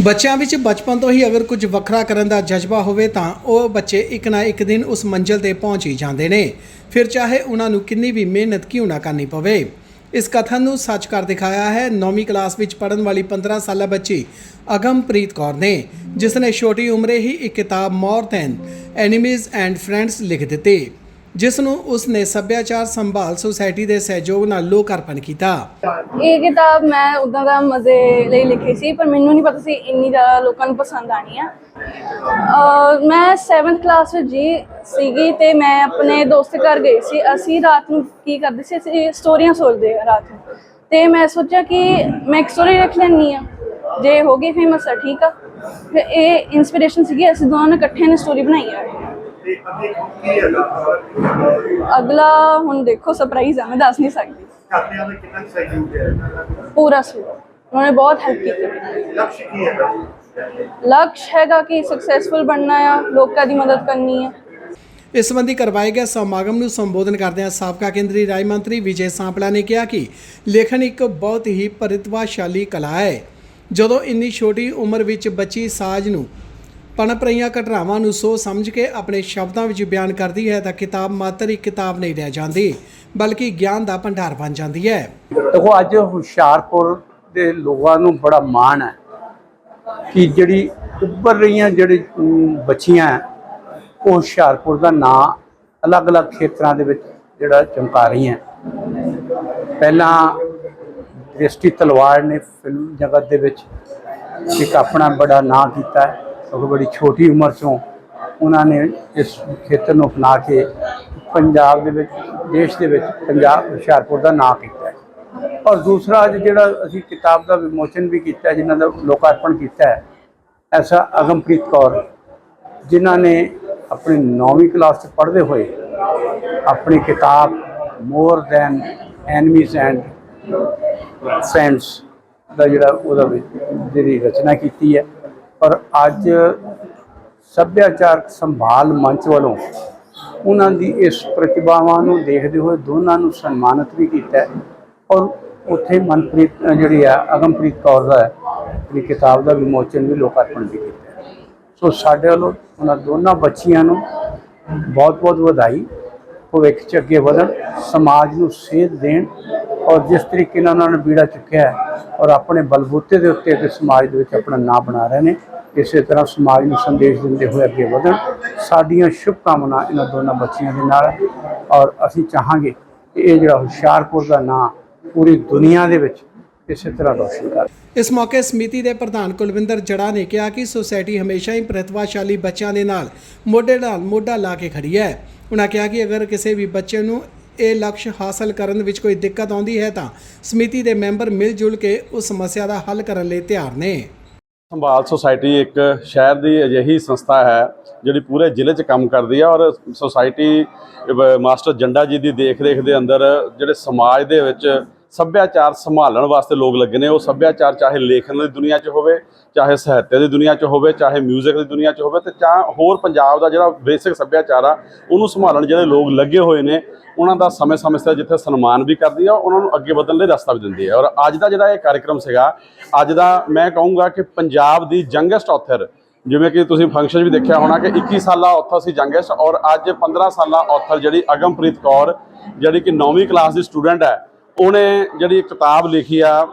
ਬੱਚਿਆਂ ਵਿੱਚ ਬਚਪਨ ਤੋਂ ਹੀ ਅਗਰ ਕੁਝ ਵੱਖਰਾ ਕਰਨ ਦਾ ਜਜ਼ਬਾ ਹੋਵੇ ਤਾਂ ਉਹ ਬੱਚੇ ਇੱਕ ਨਾ ਇੱਕ ਦਿਨ ਉਸ ਮੰਜ਼ਿਲ ਤੇ ਪਹੁੰਚ ਹੀ ਜਾਂਦੇ ਨੇ। ਫਿਰ ਚਾਹੇ ਉਹਨਾਂ ਨੂੰ ਕਿੰਨੀ ਵੀ ਮਿਹਨਤ ਕਿਉਂ ਨਾ ਕਰਨੀ ਪਵੇ। ਇਸ ਕਥਨ ਨੂੰ ਸੱਚ ਕਰ ਦਿਖਾਇਆ ਹੈ 9ਵੀਂ ਕਲਾਸ ਵਿੱਚ ਪੜ੍ਹਨ ਵਾਲੀ 15 ਸਾਲਾ ਬੱਚੀ ਅਗਮਪ੍ਰੀਤ ਕੌਰ ਨੇ ਜਿਸ ਨੇ ਛੋਟੀ ਉਮਰੇ ਹੀ ਇੱਕ ਕਿਤਾਬ more than enemies and friends ਲਿਖ ਦਿੱਤੀ। ਜਿਸ ਨੂੰ ਉਸ ਨੇ ਸੱਭਿਆਚਾਰ ਸੰਭਾਲ ਸੁਸਾਇਟੀ ਦੇ ਸਹਿਯੋਗ ਨਾਲ ਲੋਕ ਕੀਤਾ। ਇਹ ਕਿਤਾਬ ਮੈਂ ਉਦਾਂ ਦਾ ਮਜ਼ੇ ਲਈ ਲਿਖੀ ਸੀ, ਪਰ ਮੈਨੂੰ ਨਹੀਂ ਪਤਾ ਸੀ ਇੰਨੀ ਜ਼ਿਆਦਾ ਲੋਕਾਂ ਨੂੰ ਪਸੰਦ ਆਣੀ ਆ। ਅਹ ਮੈਂ 7th ਕਲਾਸ ਵਿੱਚ ਜੀ ਸੀਗੀ ਤੇ ਮੈਂ ਆਪਣੇ ਦੋਸਤ ਘਰ ਗਈ ਸੀ। ਅਸੀਂ ਰਾਤ ਨੂੰ ਕੀ ਕਰਦੇ ਸੀ, ਅਸੀਂ ਸਟੋਰੀਆਂ ਸੋਚਦੇ ਆ ਰਾਤ ਨੂੰ। ਤੇ ਮੈਂ ਸੋਚਿਆ ਕਿ ਮੈਂ ਇੱਕ ਸਟੋਰੀ ਲਿਖ ਲੈਣੀ ਆ। ਜੇ ਹੋ ਗਈ ਫੇਮਸ ਆ ਠੀਕ ਆ। ਫਿਰ ਇਹ ਇਨਸਪੀਰੇਸ਼ਨ ਸੀਗੀ, ਅਸੀਂ ਦੋਨਾਂ ਨੇ ਇਕੱਠੇ ਨੇ ਸਟੋਰੀ ਬਣਾਈ ਆ। ਅਗਲਾ ਹੁਣ ਦੇਖੋ ਸਰਪ੍ਰਾਈਜ਼ ਆ ਮੈਂ ਦੱਸ ਨਹੀਂ ਸਕਦੀ। ਘਰਦਿਆਂ ਦਾ ਕਿੰਨਾ ਸਹਿਯੋਗ ਹੈ? ਪੂਰਾ ਸੀ ਉਹਨਾਂ ਨੇ ਬਹੁਤ ਹੈਲਪ ਕੀਤੀ। ਲਕਸ਼ ਕੀ ਹੈਗਾ? ਲਕਸ਼ ਹੈਗਾ ਕਿ ਸਕਸੈਸਫੁਲ ਬਣਨਾ ਆ ਲੋਕਾਂ ਦੀ ਮਦਦ ਕਰਨੀ ਆ। ਇਸ ਸੰਬੰਧੀ ਕਰਵਾਏ ਗਏ ਸਮਾਗਮ ਨੂੰ ਸੰਬੋਧਨ ਕਰਦਿਆਂ ਸਾਬਕਾ ਕੇਂਦਰੀ ਰਾਜ ਮੰਤਰੀ ਵਿਜੇ ਸਾਂਪਲਾ ਨੇ ਕਿਹਾ ਕਿ ਲੇਖਣ ਇੱਕ ਬਹੁਤ ਹੀ ਪ੍ਰਤਿਭਾਸ਼ਾਲੀ ਕਲਾ ਹੈ। ਜਦੋਂ ਇੰਨੀ ਛੋਟੀ ਉਮਰ ਵਿੱਚ ਬੱਚੀ ਸਾਜ ਨੂੰ ਪਣਪ ਰਹੀਆਂ ਘਟਨਾਵਾਂ ਨੂੰ ਸੋ ਸਮਝ ਕੇ ਆਪਣੇ ਸ਼ਬਦਾਂ ਵਿੱਚ ਬਿਆਨ ਕਰਦੀ ਹੈ ਤਾਂ ਕਿਤਾਬ ਮਾਤਰ ਇੱਕ ਕਿਤਾਬ ਨਹੀਂ ਰਹਿ ਜਾਂਦੀ ਬਲਕਿ ਗਿਆਨ ਦਾ ਭੰਡਾਰ ਬਣ ਜਾਂਦੀ ਹੈ। ਦੇਖੋ ਅੱਜ ਹੁਸ਼ਿਆਰਪੁਰ ਦੇ ਲੋਕਾਂ ਨੂੰ ਬੜਾ ਮਾਣ ਹੈ ਕਿ ਜਿਹੜੀ ਉੱਭਰ ਰਹੀਆਂ ਜਿਹੜੇ ਬੱਚੀਆਂ ਹੈ, ਉਹ ਹੁਸ਼ਿਆਰਪੁਰ ਦਾ ਨਾਂ ਅਲੱਗ-ਅਲੱਗ ਖੇਤਰਾਂ ਦੇ ਵਿੱਚ ਜਿਹੜਾ ਚਮਕਾ ਰਹੀਆਂ ਪਹਿਲਾਂ ਦ੍ਰਿਸ਼ਟੀ ਤਲਵਾਰ ਨੇ ਫਿਲਮ ਜਗਤ ਦੇ ਵਿੱਚ ਇੱਕ ਆਪਣਾ ਬੜਾ ਨਾਂ ਕੀਤਾ ਹੈ। ਉਹ ਬੜੀ ਛੋਟੀ ਉਮਰ 'ਚੋਂ ਉਹਨਾਂ ਨੇ ਇਸ ਖੇਤਰ ਨੂੰ ਅਪਣਾ ਕੇ ਪੰਜਾਬ ਦੇ ਵਿੱਚ, ਦੇਸ਼ ਦੇ ਵਿੱਚ ਪੰਜਾਬ, ਹੁਸ਼ਿਆਰਪੁਰ ਦਾ ਨਾਂ ਕੀਤਾ ਹੈ। ਔਰ ਦੂਸਰਾ ਅੱਜ ਜਿਹੜਾ ਅਸੀਂ ਕਿਤਾਬ ਦਾ ਵਿਮੋਚਨ ਵੀ ਕੀਤਾ ਜਿਨ੍ਹਾਂ ਦਾ ਲੋਕਾਰਪਣ ਕੀਤਾ ਹੈ, ਐਸਾ ਅਗਮਪ੍ਰੀਤ ਕੌਰ, ਜਿਨ੍ਹਾਂ ਨੇ ਆਪਣੀ 9ਵੀਂ ਕਲਾਸ 'ਚ ਪੜ੍ਹਦੇ ਹੋਏ ਆਪਣੀ ਕਿਤਾਬ more than enemies and friends ਦਾ ਜਿਹੜਾ ਉਹਦਾ ਜਿਹੜੀ ਰਚਨਾ ਕੀਤੀ ਹੈ। ਔਰ ਅੱਜ ਸੱਭਿਆਚਾਰਕ ਸੰਭਾਲ ਮੰਚ ਵੱਲੋਂ ਉਹਨਾਂ ਦੀ ਇਸ ਪ੍ਰਤਿਭਾਵਾਂ ਨੂੰ ਦੇਖਦੇ ਹੋਏ ਦੋਨਾਂ ਨੂੰ ਸਨਮਾਨਿਤ ਵੀ ਕੀਤਾ ਔਰ ਉੱਥੇ ਮਨਪ੍ਰੀਤ ਜਿਹੜੀ ਆ, ਅਗਮਪ੍ਰੀਤ ਕੌਰ ਦਾ ਜਿਹੜੀ ਕਿਤਾਬ ਦਾ ਵਿਮੋਚਨ ਵੀ ਲੋਕਾਰਪਣ ਵੀ ਕੀਤਾ ਸੋ ਸਾਡੇ ਵੱਲੋਂ ਉਹਨਾਂ ਦੋਨਾਂ ਬੱਚੀਆਂ ਨੂੰ ਬਹੁਤ ਬਹੁਤ ਵਧਾਈ। ਭਵਿੱਖ ਚ ਅੱਗੇ ਵਧਣ, ਸਮਾਜ ਨੂੰ ਸੇਧ ਦੇਣ ਔਰ ਜਿਸ ਤਰੀਕੇ ਨਾਲ ਉਹਨਾਂ ਨੇ ਬੀੜਾ ਚੁੱਕਿਆ ਹੈ ਔਰ ਆਪਣੇ ਬਲਬੂਤੇ ਦੇ ਉੱਤੇ ਅਤੇ ਸਮਾਜ ਦੇ ਵਿੱਚ ਆਪਣਾ ਨਾਂ ਬਣਾ ਰਹੇ ਨੇ, ਇਸੇ ਤਰ੍ਹਾਂ ਸਮਾਜ ਨੂੰ ਸੰਦੇਸ਼ ਦਿੰਦੇ ਹੋਏ ਅੱਗੇ ਵਧਣ। ਸਾਡੀਆਂ ਸ਼ੁਭਕਾਮਨਾ ਇਹਨਾਂ ਦੋਨਾਂ ਬੱਚੀਆਂ ਦੇ ਨਾਲ ਔਰ ਅਸੀਂ ਚਾਹਾਂਗੇ ਕਿ ਇਹ ਜਿਹੜਾ ਹੁਸ਼ਿਆਰਪੁਰ ਦਾ ਨਾਂ ਪੂਰੀ ਦੁਨੀਆ ਦੇ ਵਿੱਚ ਇਸੇ ਤਰ੍ਹਾਂ ਰੋਸ਼ਨ ਕਰ। ਇਸ ਮੌਕੇ ਸਮਿਤੀ ਦੇ ਪ੍ਰਧਾਨ ਕੁਲਵਿੰਦਰ ਜੜਾ ਨੇ ਕਿਹਾ ਕਿ ਸੁਸਾਇਟੀ ਹਮੇਸ਼ਾ ਹੀ ਪ੍ਰਤਿਭਾਸ਼ਾਲੀ ਬੱਚਿਆਂ ਦੇ ਨਾਲ ਮੋਢੇ ਨਾਲ ਮੋਢਾ ਲਾ ਕੇ ਖੜੀ ਹੈ। ਉਹਨਾਂ ਕਿਹਾ ਕਿ ਅਗਰ ਕਿਸੇ ਵੀ ਬੱਚੇ ਨੂੰ ਇਹ ਲਕਸ਼ ਹਾਸਲ ਕਰਨ ਵਿੱਚ ਕੋਈ ਦਿੱਕਤ ਆਉਂਦੀ ਹੈ ਤਾਂ ਸਮਿਤੀ ਦੇ ਮੈਂਬਰ ਮਿਲ ਜੁਲ ਕੇ ਉਸ ਸਮੱਸਿਆ ਦਾ ਹੱਲ ਕਰਨ ਲਈ ਤਿਆਰ ਨੇ। ਸੰਭਾਲ ਸੁਸਾਇਟੀ ਇੱਕ ਸ਼ਹਿਰ ਦੀ ਅਜਿਹੀ ਸੰਸਥਾ ਹੈ, ਜਿਹੜੀ ਪੂਰੇ ਜ਼ਿਲ੍ਹੇ 'ਚ ਕੰਮ ਕਰਦੀ ਹੈ ਔਰ ਸੁਸਾਇਟੀ ਮਾਸਟਰ ਜੰਡਾ ਜੀ ਦੀ ਦੇਖ-ਰੇਖ ਦੇ ਅੰਦਰ ਜਿਹੜੇ ਸਮਾਜ ਦੇ ਵਿੱਚ ਸੱਭਿਆਚਾਰ ਸੰਭਾਲਣ ਵਾਸਤੇ ਲੋਕ ਲੱਗੇ ਨੇ। ਉਹ ਸੱਭਿਆਚਾਰ ਚਾਹੇ ਲੇਖਣ ਦੀ ਦੁਨੀਆ 'ਚ ਹੋਵੇ, ਚਾਹੇ ਸਾਹਿਤ ਦੀ ਦੁਨੀਆ 'ਚ ਹੋਵੇ, ਚਾਹੇ 뮤직 ਦੀ ਦੁਨੀਆ 'ਚ ਹੋਵੇ ਤੇ ਚਾਹ ਹੋਰ ਪੰਜਾਬ ਦਾ ਜਿਹੜਾ ਬੇਸਿਕ ਸੱਭਿਆਚਾਰ ਆ, ਉਹਨੂੰ ਸੰਭਾਲਣ ਜਿਹੜੇ ਲੋਕ ਲੱਗੇ ਹੋਏ ਨੇ, ਉਹਨਾਂ ਦਾ ਸਮੇਂ-ਸਮੇਂ ਸਿਰ ਜਿੱਥੇ ਸਨਮਾਨ ਵੀ ਕਰਦੀ ਆ, ਉਹਨਾਂ ਨੂੰ ਅੱਗੇ ਵਧਣ ਲਈ ਰਸਤਾ ਵੀ ਦਿੰਦੀ ਹੈ ਔਰ ਅੱਜ ਦਾ ਜਿਹੜਾ ਇਹ ਕਾਰਜਕ੍ਰਮ ਸੀਗਾ, ਅੱਜ ਦਾ ਮੈਂ ਕਹੂੰਗਾ ਕਿ ਪੰਜਾਬ ਦੀ ਯੰਗੈਸਟ ਆਥਰ ਜਿਵੇਂ ਕਿ ਤੁਸੀਂ ਫੰਕਸ਼ਨ ਵੀ ਦੇਖਿਆ ਹੋਣਾ ਕਿ 21 ਸਾਲਾ ਔਥਰ ਸੀ ਯੰਗੈਸਟ ਔਰ ਅੱਜ 15 ਸਾਲਾ ਔਥਰ ਜਿਹੜੀ ਅਗਮਪ੍ਰੀਤ ਕੌਰ, ਜਿਹੜੀ ਕਿ 9ਵੀਂ ਕਲਾਸ ਦੀ ਸਟੂਡੈਂਟ ਹੈ ਉਹਨੇ ਜਿਹੜੀ ਕਿਤਾਬ ਲਿਖੀ ਆ,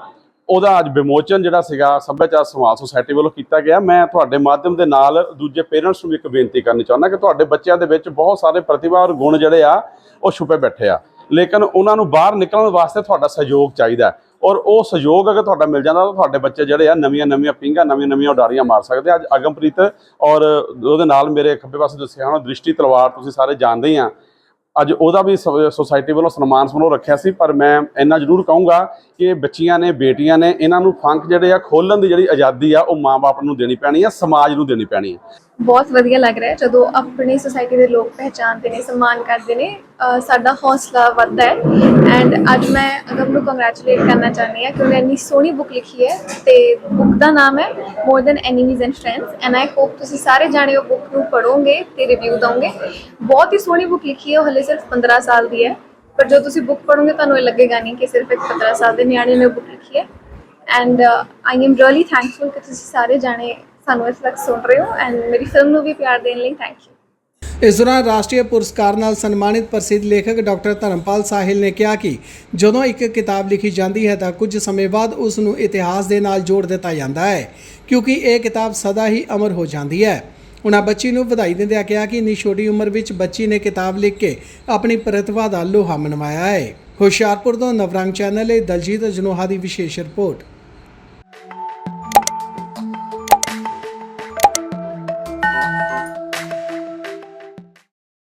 ਉਹਦਾ ਅੱਜ ਵਿਮੋਚਨ ਜਿਹੜਾ ਸੀਗਾ ਸੱਭਿਆਚਾਰ ਸਮਾਜ ਸੁਸਾਇਟੀ ਵੱਲੋਂ ਕੀਤਾ ਗਿਆ। ਮੈਂ ਤੁਹਾਡੇ ਮਾਧਿਅਮ ਦੇ ਨਾਲ ਦੂਜੇ ਪੇਰੈਂਟਸ ਨੂੰ ਵੀ ਇੱਕ ਬੇਨਤੀ ਕਰਨੀ ਚਾਹੁੰਦਾ ਕਿ ਤੁਹਾਡੇ ਬੱਚਿਆਂ ਦੇ ਵਿੱਚ ਬਹੁਤ ਸਾਰੇ ਪ੍ਰਤਿਭਾ ਔਰ ਗੁਣ ਜਿਹੜੇ ਆ, ਉਹ ਛੁਪੇ ਬੈਠੇ ਆ। ਲੇਕਿਨ ਉਹਨਾਂ ਨੂੰ ਬਾਹਰ ਨਿਕਲਣ ਵਾਸਤੇ ਤੁਹਾਡਾ ਸਹਿਯੋਗ ਚਾਹੀਦਾ ਔਰ ਉਹ ਸਹਿਯੋਗ ਅਗਰ ਤੁਹਾਡਾ ਮਿਲ ਜਾਂਦਾ ਤਾਂ ਤੁਹਾਡੇ ਬੱਚੇ ਜਿਹੜੇ ਆ ਨਵੀਆਂ ਨਵੀਆਂ ਪਿੰਗਾ ਨਵੀਆਂ ਨਵੀਆਂ ਉਡਾਰੀਆਂ ਮਾਰ ਸਕਦੇ ਅੱਜ ਅਗਮਪ੍ਰੀਤ ਔਰ ਉਹਦੇ ਨਾਲ ਮੇਰੇ ਖੱਬੇ ਪਾਸੇ ਦੱਸਿਆ ਹੁਣ, ਦ੍ਰਿਸ਼ਟੀ ਤਲਵਾਰ ਤੁਸੀਂ ਸਾਰੇ ਜਾਣਦੇ ਹੀ ਆ। ਅੱਜ ਉਹਦਾ ਵੀ ਸ- ਸੁਸਾਇਟੀ ਵੱਲੋਂ ਸਨਮਾਨ ਸਮਾਰੋਹ ਰੱਖਿਆ ਸੀ, ਪਰ ਮੈਂ ਇੰਨਾ ਜ਼ਰੂਰ ਕਹੂੰਗਾ ਕਿ ਬੱਚੀਆਂ ਨੇ, ਬੇਟੀਆਂ ਨੇ, ਇਹਨਾਂ ਨੂੰ ਫੰਕ ਜਿਹੜੇ ਆ, ਖੋਲਣ ਦੀ ਜਿਹੜੀ ਆਜ਼ਾਦੀ ਆ, ਉਹ ਮਾਪੇ ਨੂੰ ਦੇਣੀ ਪੈਣੀ ਆ, ਸਮਾਜ ਨੂੰ ਦੇਣੀ ਪੈਣੀ ਆ। ਬਹੁਤ ਵਧੀਆ ਲੱਗ ਰਿਹਾ ਜਦੋਂ ਆਪਣੀ ਸੁਸਾਇਟੀ ਦੇ ਲੋਕ ਪਹਿਚਾਨਦੇ ਨੇ, ਸਨਮਾਨ ਕਰਦੇ ਨੇ ਸਾਡਾ ਹੌਸਲਾ ਵੱਧਦਾ ਹੈ। ਐਂਡ ਅੱਜ ਮੈਂ ਅਗਮ ਨੂੰ ਕੰਗ੍ਰੈਚੁਲੇਟ ਕਰਨਾ ਚਾਹੁੰਦੀ ਹਾਂ ਕਿ ਉਹਨੇ ਇੰਨੀ ਸੋਹਣੀ ਬੁੱਕ ਲਿਖੀ ਹੈ ਤੇ ਬੁੱਕ ਦਾ ਨਾਮ ਹੈ more than enemies and friends and I hope ਤੁਸੀਂ ਸਾਰੇ ਜਾਣੇ ਉਹ ਬੁੱਕ ਨੂੰ ਪੜੋਗੇ ਤੇ ਰਿਵਿਊ ਦੋਗੇ ਬਹੁਤ ਹੀ ਸੋਹਣੀ ਬੁੱਕ ਲਿਖੀ ਹੈ, ਉਹ ਹਲੇ ਸਿਰਫ 15 ਸਾਲ ਦੀ ਹੈ। ਪਰ ਜਦੋਂ ਤੁਸੀਂ ਬੁੱਕ ਪੜੋਗੇ ਤੁਹਾਨੂੰ ਇਹ ਲੱਗੇਗਾ ਨਹੀਂ ਕਿ ਸਿਰਫ ਇੱਕ 15 ਸਾਲ ਦੇ ਨਿਆਣੇ ਨੇ ਬੁੱਕ ਲਿਖੀ ਹੈ। And I am really thankful ਕਿ ਤੁਸੀਂ ਸਾਰੇ ਜਾਣੇ ਸਾਨੂੰ ਇਸ ਤੱਕ ਸੁਣ ਰਹੇ ਹੋ ਐਂਡ ਮੇਰੀ ਫਿਲਮ ਨੂੰ ਵੀ ਪਿਆਰ ਦੇਣ ਲਈ ਥੈਂਕ ਯੂ ਇਸ ਦੌਰਾਨ ਰਾਸ਼ਟਰੀ ਪੁਰਸਕਾਰ ਨਾਲ ਸਨਮਾਨਿਤ ਪ੍ਰਸਿੱਧ ਲੇਖਕ ਡਾਕਟਰ ਧਰਮਪਾਲ ਸਾਹਿਲ ਨੇ ਕਿਹਾ ਕਿ ਜਦੋਂ ਇੱਕ ਕਿਤਾਬ ਲਿਖੀ ਜਾਂਦੀ ਹੈ ਤਾਂ ਕੁਝ ਸਮੇਂ ਬਾਅਦ ਉਸ ਨੂੰ ਇਤਿਹਾਸ ਦੇ ਨਾਲ ਜੋੜ ਦਿੱਤਾ ਜਾਂਦਾ ਹੈ, ਕਿਉਂਕਿ ਇਹ ਕਿਤਾਬ ਸਦਾ ਹੀ ਅਮਰ ਹੋ ਜਾਂਦੀ ਹੈ। ਉਹਨਾਂ ਬੱਚੀ ਨੂੰ ਵਧਾਈ ਦਿੰਦਿਆਂ ਕਿਹਾ ਕਿ ਇੰਨੀ ਛੋਟੀ ਉਮਰ ਵਿੱਚ ਬੱਚੀ ਨੇ ਕਿਤਾਬ ਲਿਖ ਕੇ ਆਪਣੀ ਪ੍ਰਤਿਭਾ ਦਾ ਲੋਹਾ ਮਨਵਾਇਆ ਹੈ। ਹੁਸ਼ਿਆਰਪੁਰ ਤੋਂ ਨਵਰੰਗ ਚੈਨਲ ਲਈ ਦਲਜੀਤ ਜਨੋਹਾ ਦੀ ਵਿਸ਼ੇਸ਼ ਰਿਪੋਰਟ।